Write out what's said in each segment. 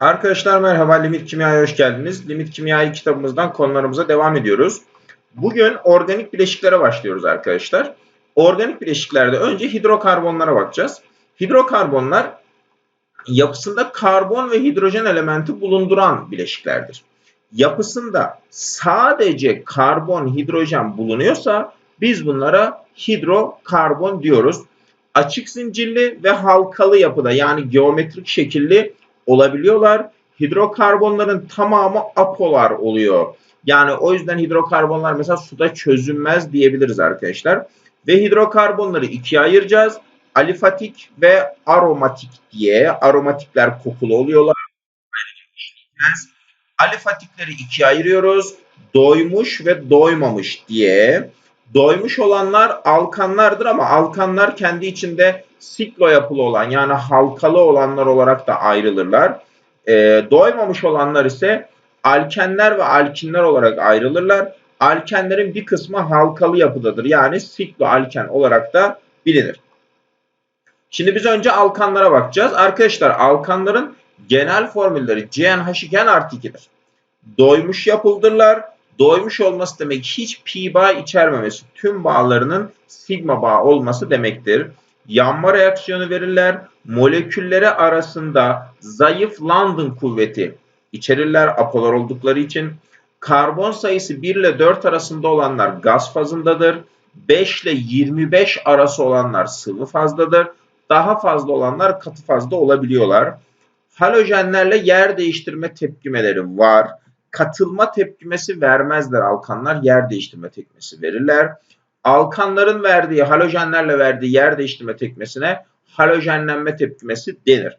Arkadaşlar merhaba, Limit Kimya'ya hoş geldiniz. Limit Kimya'yı kitabımızdan konularımıza devam ediyoruz. Bugün organik bileşiklere başlıyoruz arkadaşlar. Organik bileşiklerde önce hidrokarbonlara bakacağız. Hidrokarbonlar yapısında karbon ve hidrojen elementi bulunduran bileşiklerdir. Yapısında sadece karbon, hidrojen bulunuyorsa biz bunlara hidrokarbon diyoruz. Açık zincirli ve halkalı yapıda yani geometrik şekilli olabiliyorlar. Hidrokarbonların tamamı apolar oluyor. Yani o yüzden hidrokarbonlar mesela suda çözünmez diyebiliriz arkadaşlar. Ve hidrokarbonları ikiye ayıracağız. Alifatik ve aromatik diye. Aromatikler kokulu oluyorlar. Alifatikleri ikiye ayırıyoruz. Doymuş ve doymamış diye. Doymuş olanlar alkanlardır ama alkanlar kendi içinde siklo yapılı olan yani halkalı olanlar olarak da ayrılırlar. E, doymamış olanlar ise alkenler ve alkinler olarak ayrılırlar. Alkenlerin bir kısmı halkalı yapıdadır. Yani siklo alken olarak da bilinir. Şimdi biz önce alkanlara bakacağız. Arkadaşlar alkanların genel formülleri CnH2n artı 2'dir. Doymuş yapıldırlar Doymuş olması demek hiç pi bağ içermemesi, tüm bağlarının sigma bağ olması demektir. Yanma reaksiyonu verirler. Molekülleri arasında zayıf London kuvveti içerirler apolar oldukları için. Karbon sayısı 1 ile 4 arasında olanlar gaz fazındadır. 5 ile 25 arası olanlar sıvı fazdadır. Daha fazla olanlar katı fazda olabiliyorlar. Halojenlerle yer değiştirme tepkimeleri var katılma tepkimesi vermezler alkanlar. Yer değiştirme tepkimesi verirler. Alkanların verdiği halojenlerle verdiği yer değiştirme tepkimesine halojenlenme tepkimesi denir.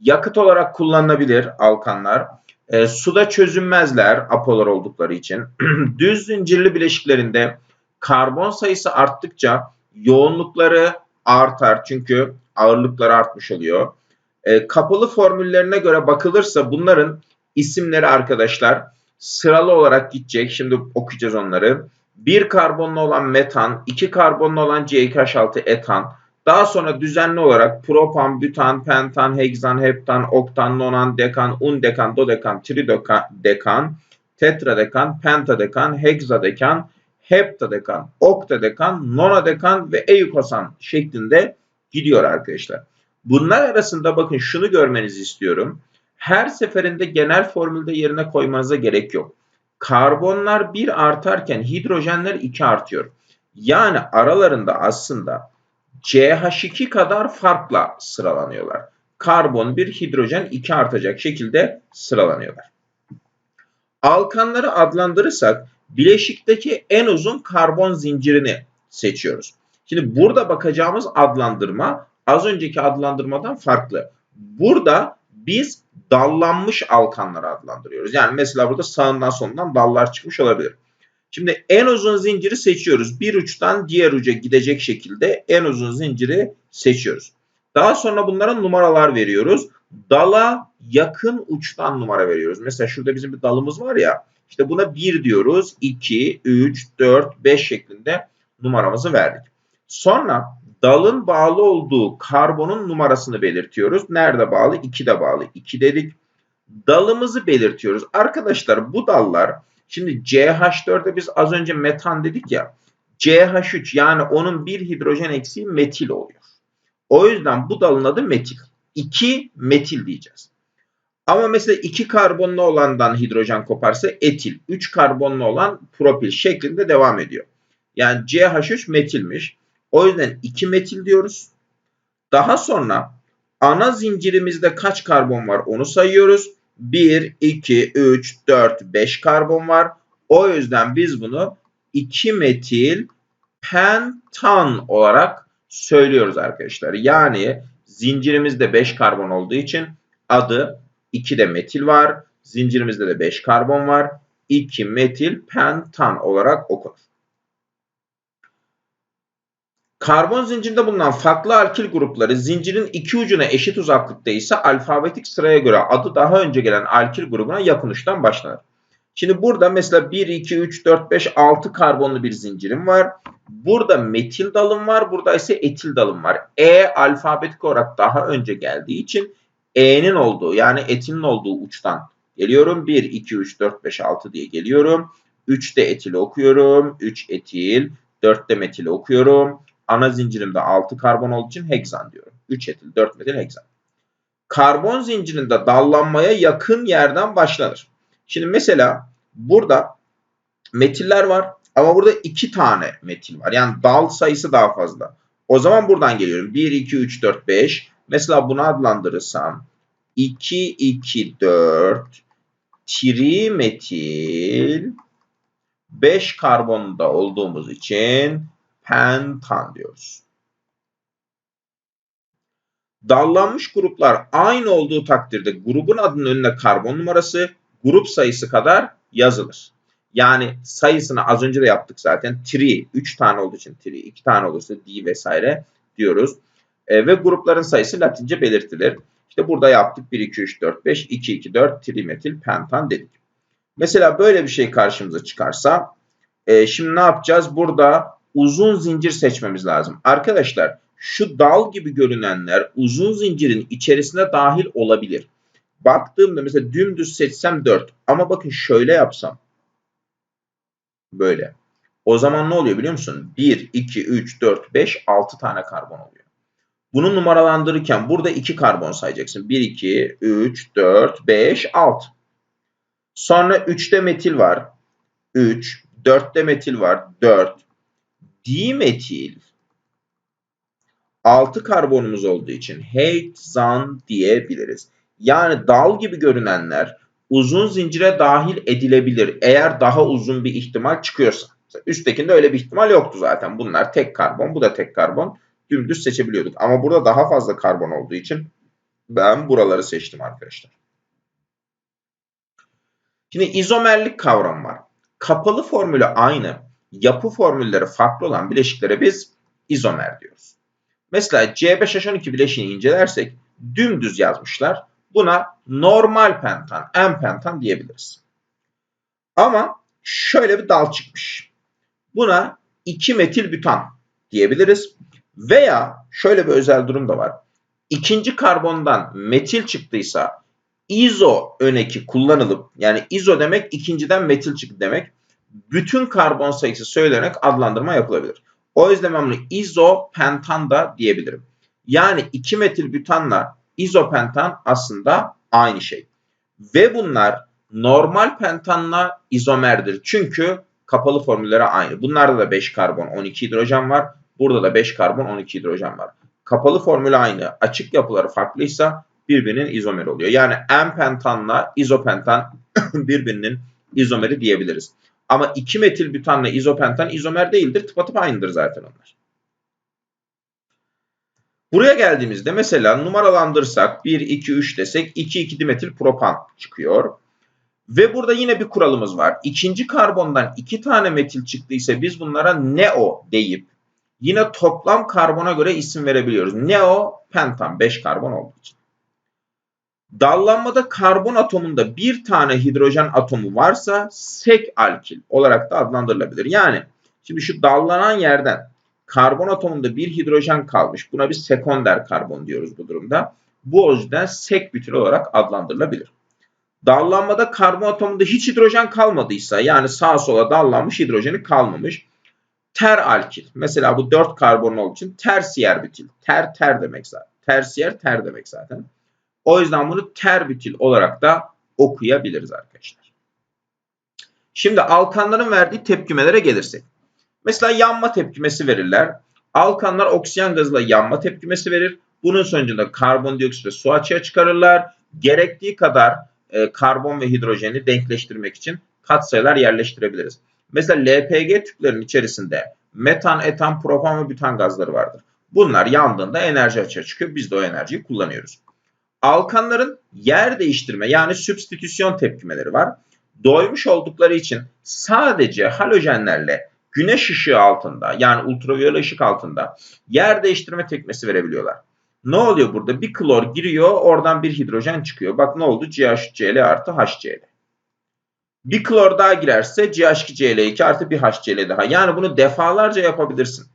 Yakıt olarak kullanılabilir alkanlar. E, suda çözünmezler apolar oldukları için. Düz zincirli bileşiklerinde karbon sayısı arttıkça yoğunlukları artar çünkü ağırlıkları artmış oluyor. E, kapalı formüllerine göre bakılırsa bunların isimleri arkadaşlar sıralı olarak gidecek. Şimdi okuyacağız onları. Bir karbonlu olan metan, iki karbonlu olan CH6 etan, daha sonra düzenli olarak propan, butan, pentan, heksan, heptan, oktan, nonan, dekan, undekan, dodekan, tridekan, tetradekan, pentadekan, heksadekan, heptadekan, oktadekan, nonadekan ve eikosan şeklinde gidiyor arkadaşlar. Bunlar arasında bakın şunu görmenizi istiyorum her seferinde genel formülde yerine koymanıza gerek yok. Karbonlar 1 artarken hidrojenler 2 artıyor. Yani aralarında aslında CH2 kadar farkla sıralanıyorlar. Karbon 1, hidrojen 2 artacak şekilde sıralanıyorlar. Alkanları adlandırırsak bileşikteki en uzun karbon zincirini seçiyoruz. Şimdi burada bakacağımız adlandırma az önceki adlandırmadan farklı. Burada biz dallanmış alkanları adlandırıyoruz. Yani mesela burada sağından sonundan dallar çıkmış olabilir. Şimdi en uzun zinciri seçiyoruz. Bir uçtan diğer uca gidecek şekilde en uzun zinciri seçiyoruz. Daha sonra bunlara numaralar veriyoruz. Dala yakın uçtan numara veriyoruz. Mesela şurada bizim bir dalımız var ya. İşte buna 1 diyoruz. 2, 3, 4, 5 şeklinde numaramızı verdik. Sonra dalın bağlı olduğu karbonun numarasını belirtiyoruz. Nerede bağlı? 2'de bağlı. 2 dedik. Dalımızı belirtiyoruz. Arkadaşlar bu dallar şimdi CH4'de biz az önce metan dedik ya. CH3 yani onun bir hidrojen eksiği metil oluyor. O yüzden bu dalın adı metil. 2 metil diyeceğiz. Ama mesela 2 karbonlu olandan hidrojen koparsa etil, 3 karbonlu olan propil şeklinde devam ediyor. Yani CH3 metilmiş. O yüzden 2 metil diyoruz. Daha sonra ana zincirimizde kaç karbon var onu sayıyoruz. 1, 2, 3, 4, 5 karbon var. O yüzden biz bunu 2 metil pentan olarak söylüyoruz arkadaşlar. Yani zincirimizde 5 karbon olduğu için adı 2 de metil var. Zincirimizde de 5 karbon var. 2 metil pentan olarak okunur. Karbon zincirinde bulunan farklı alkil grupları zincirin iki ucuna eşit uzaklıkta ise alfabetik sıraya göre adı daha önce gelen alkil grubuna yakın uçtan başlanır. Şimdi burada mesela 1, 2, 3, 4, 5, 6 karbonlu bir zincirim var. Burada metil dalım var. Burada ise etil dalım var. E alfabetik olarak daha önce geldiği için E'nin olduğu yani etinin olduğu uçtan geliyorum. 1, 2, 3, 4, 5, 6 diye geliyorum. 3'te etili okuyorum. 3 etil. 4'te metili okuyorum. Ana zincirimde 6 karbon olduğu için heksan diyorum. 3 etil, 4 metil, heksan. Karbon zincirinde dallanmaya yakın yerden başlanır. Şimdi mesela burada metiller var ama burada 2 tane metil var. Yani dal sayısı daha fazla. O zaman buradan geliyorum. 1, 2, 3, 4, 5. Mesela bunu adlandırırsam 2, 2, 4 trimetil 5 karbonda olduğumuz için pentan diyoruz. Dallanmış gruplar aynı olduğu takdirde grubun adının önüne karbon numarası grup sayısı kadar yazılır. Yani sayısını az önce de yaptık zaten. Tri 3 tane olduğu için tri 2 tane olursa d vesaire diyoruz. E, ve grupların sayısı latince belirtilir. İşte burada yaptık 1, 2, 3, 4, 5, 2, 2, 4 trimetil pentan dedik. Mesela böyle bir şey karşımıza çıkarsa e, şimdi ne yapacağız? Burada uzun zincir seçmemiz lazım. Arkadaşlar şu dal gibi görünenler uzun zincirin içerisine dahil olabilir. Baktığımda mesela dümdüz seçsem 4 ama bakın şöyle yapsam böyle. O zaman ne oluyor biliyor musun? 1, 2, 3, 4, 5, 6 tane karbon oluyor. Bunu numaralandırırken burada 2 karbon sayacaksın. 1, 2, 3, 4, 5, 6. Sonra 3'te metil var. 3. 4'te metil var. 4. Dimetil 6 karbonumuz olduğu için hexan diyebiliriz. Yani dal gibi görünenler uzun zincire dahil edilebilir eğer daha uzun bir ihtimal çıkıyorsa. Üsttekinde öyle bir ihtimal yoktu zaten. Bunlar tek karbon, bu da tek karbon. Dümdüz seçebiliyorduk. Ama burada daha fazla karbon olduğu için ben buraları seçtim arkadaşlar. Şimdi izomerlik kavramı var. Kapalı formülü aynı, yapı formülleri farklı olan bileşiklere biz izomer diyoruz. Mesela C5H12 bileşiğini incelersek dümdüz yazmışlar. Buna normal pentan, en pentan diyebiliriz. Ama şöyle bir dal çıkmış. Buna 2 metil butan diyebiliriz. Veya şöyle bir özel durum da var. İkinci karbondan metil çıktıysa izo öneki kullanılıp yani izo demek ikinciden metil çıktı demek. Bütün karbon sayısı söylenerek adlandırma yapılabilir. O yüzden ben bunu izopentan da diyebilirim. Yani 2 metil butanla izopentan aslında aynı şey. Ve bunlar normal pentanla izomerdir. Çünkü kapalı formülleri aynı. Bunlarda da 5 karbon 12 hidrojen var. Burada da 5 karbon 12 hidrojen var. Kapalı formülü aynı. Açık yapıları farklıysa birbirinin izomeri oluyor. Yani en-pentanla izopentan birbirinin izomeri diyebiliriz. Ama 2 metil butanla izopentan izomer değildir. Tıpatıp aynıdır zaten onlar. Buraya geldiğimizde mesela numaralandırırsak 1, 2, 3 desek 2, 2 dimetil propan çıkıyor. Ve burada yine bir kuralımız var. İkinci karbondan iki tane metil çıktıysa biz bunlara neo deyip yine toplam karbona göre isim verebiliyoruz. Neo pentan 5 karbon olduğu için. Dallanmada karbon atomunda bir tane hidrojen atomu varsa sek alkil olarak da adlandırılabilir. Yani şimdi şu dallanan yerden karbon atomunda bir hidrojen kalmış. Buna bir sekonder karbon diyoruz bu durumda. Bu o yüzden sek bütil olarak adlandırılabilir. Dallanmada karbon atomunda hiç hidrojen kalmadıysa yani sağa sola dallanmış hidrojeni kalmamış. Ter alkil. Mesela bu 4 karbon olduğu için tersiyer bütil. Ter ter demek zaten. Tersiyer ter demek zaten. O yüzden bunu terbitil olarak da okuyabiliriz arkadaşlar. Şimdi alkanların verdiği tepkimelere gelirsek. Mesela yanma tepkimesi verirler. Alkanlar oksijen gazıyla yanma tepkimesi verir. Bunun sonucunda karbondioksit ve su açığa çıkarırlar. Gerektiği kadar e, karbon ve hidrojeni denkleştirmek için katsayılar yerleştirebiliriz. Mesela LPG tüplerinin içerisinde metan, etan, propan ve bütan gazları vardır. Bunlar yandığında enerji açığa çıkıyor. Biz de o enerjiyi kullanıyoruz. Alkanların yer değiştirme yani sübstitüsyon tepkimeleri var. Doymuş oldukları için sadece halojenlerle güneş ışığı altında yani ultraviyole ışık altında yer değiştirme tepkimesi verebiliyorlar. Ne oluyor burada? Bir klor giriyor oradan bir hidrojen çıkıyor. Bak ne oldu? CH3Cl artı HCl. Bir klor daha girerse CH2Cl2 artı bir HCl daha. Yani bunu defalarca yapabilirsin.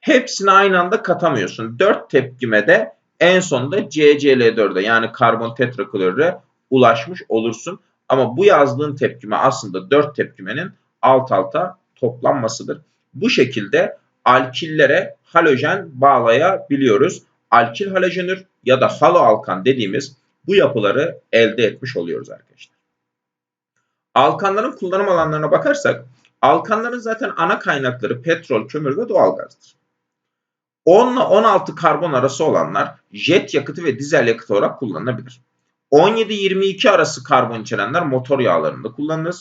Hepsini aynı anda katamıyorsun. 4 tepkimede En sonunda CCl4'e yani karbon tetraklorüre ulaşmış olursun. Ama bu yazdığın tepkime aslında 4 tepkimenin alt alta toplanmasıdır. Bu şekilde alkillere halojen bağlayabiliyoruz. Alkil halojenür ya da haloalkan dediğimiz bu yapıları elde etmiş oluyoruz arkadaşlar. Alkanların kullanım alanlarına bakarsak alkanların zaten ana kaynakları petrol, kömür ve doğalgazdır. 10 ile 16 karbon arası olanlar jet yakıtı ve dizel yakıtı olarak kullanılabilir. 17-22 arası karbon içerenler motor yağlarında kullanılır.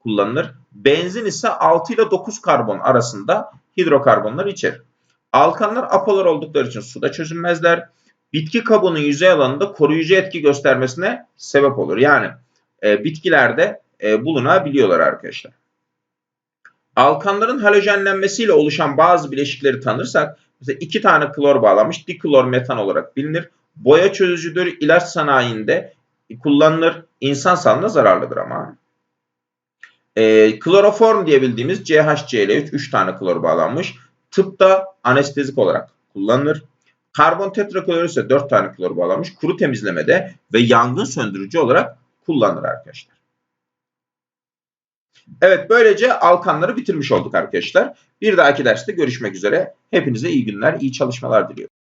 kullanılır. Benzin ise 6 ile 9 karbon arasında hidrokarbonlar içerir. Alkanlar apolar oldukları için suda çözünmezler. Bitki kabuğunun yüzey alanında koruyucu etki göstermesine sebep olur. Yani e, bitkilerde e, bulunabiliyorlar arkadaşlar. Alkanların halojenlenmesiyle oluşan bazı bileşikleri tanırsak mesela iki tane klor bağlanmış diklor metan olarak bilinir. Boya çözücüdür, ilaç sanayinde kullanılır. İnsan sağlığına zararlıdır ama. E, kloroform diye bildiğimiz CHCl3 3 tane klor bağlanmış. Tıpta anestezik olarak kullanılır. Karbon tetraklorür ise 4 tane klor bağlanmış. Kuru temizlemede ve yangın söndürücü olarak kullanılır arkadaşlar. Evet böylece alkanları bitirmiş olduk arkadaşlar. Bir dahaki derste görüşmek üzere. Hepinize iyi günler, iyi çalışmalar diliyorum.